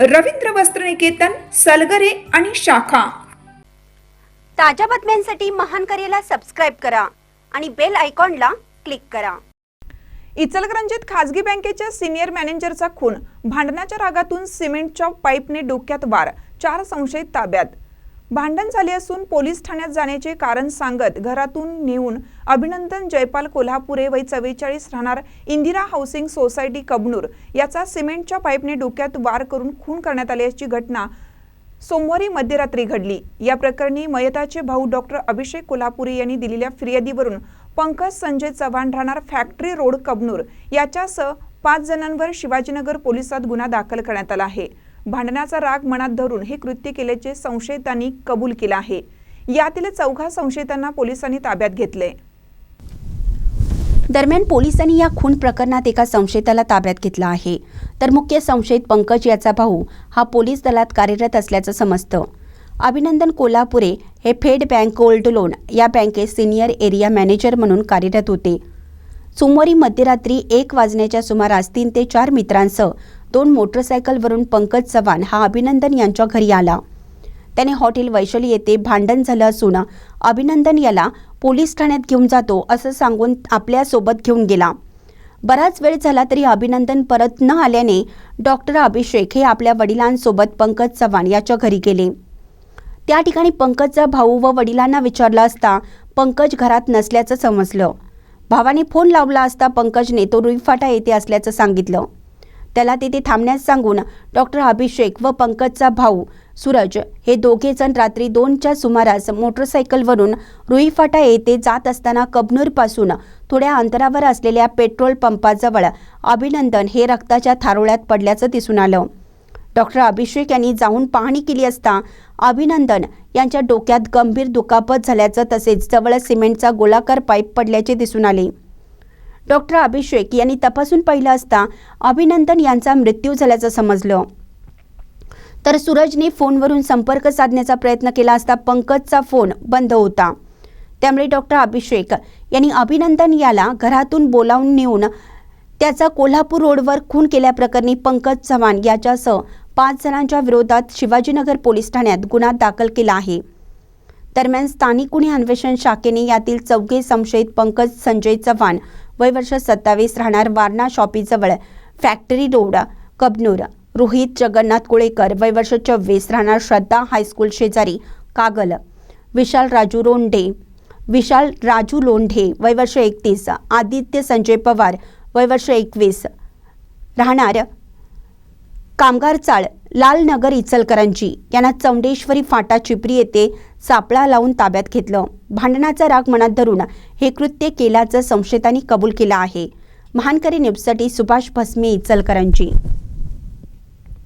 रवींद्र वस्त्रनिकेतन सलगरे आणि शाखा. ताज्या बातम्यांसाठी महान करेला सबस्क्राईब करा आणि बेल आयकॉनला क्लिक करा. इचलकरंजीत खासगी बँकेच्या सिनियर मॅनेजरचा खून. भांडणाच्या रागातून सिमेंटच्या पाईपने डोक्यात वार. चार संशयित ताब्यात. भांडण झाले असून पोलीस ठाण्यात जाण्याचे कारण सांगत घरातून नेऊन अभिनंदन जयपाल कोल्हापुरे वय चव्वेचाळीस राहणार इंदिरा हाऊसिंग सोसायटी कबनूर याचा सिमेंटच्या पाईपने डोक्यात वार करून खून करण्यात आल्याची घटना सोमवारी मध्यरात्री घडली. या प्रकरणी मयताचे भाऊ डॉक्टर अभिषेक कोल्हापुरे यांनी दिलेल्या फिर्यादीवरून पंकज संजय चव्हाण राहणार फॅक्टरी रोड कबनूर याच्यासह पाच जणांवर शिवाजीनगर पोलिसात गुन्हा दाखल करण्यात आला आहे. भांडणाचा राग मनात धरून हे कृत्य केल्याचे संशयितांनी कबूल केलं आहे. यातील चौघा संशयितांना पोलिसांनी ताब्यात घेतले दरम्यान पोलिसांनी या खून प्रकरणात एका संशयिताला ताब्यात घेतला आहे. तर मुख्य संशयित पंकज याचा भाऊ हा पोलीस दलात कार्यरत असल्याचं समजतं. अभिनंदन कोल्हापुरे हे फेड बँक गोल्ड लोन या बँकेत सिनियर एरिया मॅनेजर म्हणून कार्यरत होते. सोमवारी मध्यरात्री एक वाजण्याच्या सुमारास तीन ते चार मित्रांसह दोन मोटरसायकलवरून पंकज चव्हाण हा अभिनंदन यांच्या घरी आला. त्याने हॉटेल वैशाली येथे भांडण झालं असून अभिनंदन याला पोलीस ठाण्यात घेऊन जातो असं सांगून आपल्यासोबत घेऊन गेला. बराच वेळ झाला तरी अभिनंदन परत न आल्याने डॉक्टर अभिषेक हे आपल्या वडिलांसोबत पंकज चव्हाण याच्या घरी गेले. त्या ठिकाणी पंकजचा भाऊ व वडिलांना विचारलं असता पंकज घरात नसल्याचं समजलं. भावाने फोन लावला असता पंकजने तो रुईफाटा येथे असल्याचं सांगितलं. त्याला तिथे थांबण्यास सांगून डॉक्टर अभिषेक व पंकजचा भाऊ सूरज हे दोघे जण रात्री दोनच्या सुमारास मोटरसायकलवरून रुईफाटा येथे जात असताना कबनूरपासून थोड्या अंतरावर असलेल्या पेट्रोल पंपाजवळ अभिनंदन हे रक्ताच्या थारोळ्यात पडल्याचं दिसून आलं. डॉक्टर अभिषेक यांनी जाऊन पाहणी केली असता अभिनंदन यांच्या डोक्यात गंभीर दुखापत झाल्याचं तसेच जवळ सिमेंटचा गोलाकार पाईप पडल्याचे दिसून आले. डॉक्टर अभिषेक यांनी तपासून पाहिलं असता अभिनंदन यांचा मृत्यू झाल्याचं समजलं. तर सूरजने फोनवरून संपर्क साधण्याचा प्रयत्न केला असता पंकजचा फोन बंद होता. त्यामुळे डॉक्टर अभिषेक यांनी अभिनंदन याला घरातून बोलावून नेऊन त्याचा कोल्हापूर रोडवर खून केल्याप्रकरणी पंकज चव्हाण याच्यासह पाच जणांच्या विरोधात शिवाजीनगर पोलीस ठाण्यात गुन्हा दाखल केला आहे. दरम्यान स्थानिक गुन्हे अन्वेषण शाखेने यातील चौघे संशयित पंकज संजय चव्हाण वय वर्ष सत्तावीस राहणार Warna शॉपीजवळ. Factory road Kabnur. Rohit Jagannath Kulekar वय वर्ष चव्वीस राहणार श्रद्धा हायस्कूल शेजारी कागल. विशाल राजू रोंढे विशाल राजू लोंढे वय वर्ष एकतीस. आदित्य संजय पवार वय वर्ष एकवीस. राहणार कामगार चाळ लालनगर इचलकरंजी यांना चौंडेश्वरी फाटा चिपरी येथे सापळा लावून ताब्यात घेतलं. भांडणाचा राग मनात धरून हे कृत्य केल्याचं संशयितांनी कबूल केलं आहे. महानकरी न्यूजसाठी सुभाष भस्मे इचलकरंजी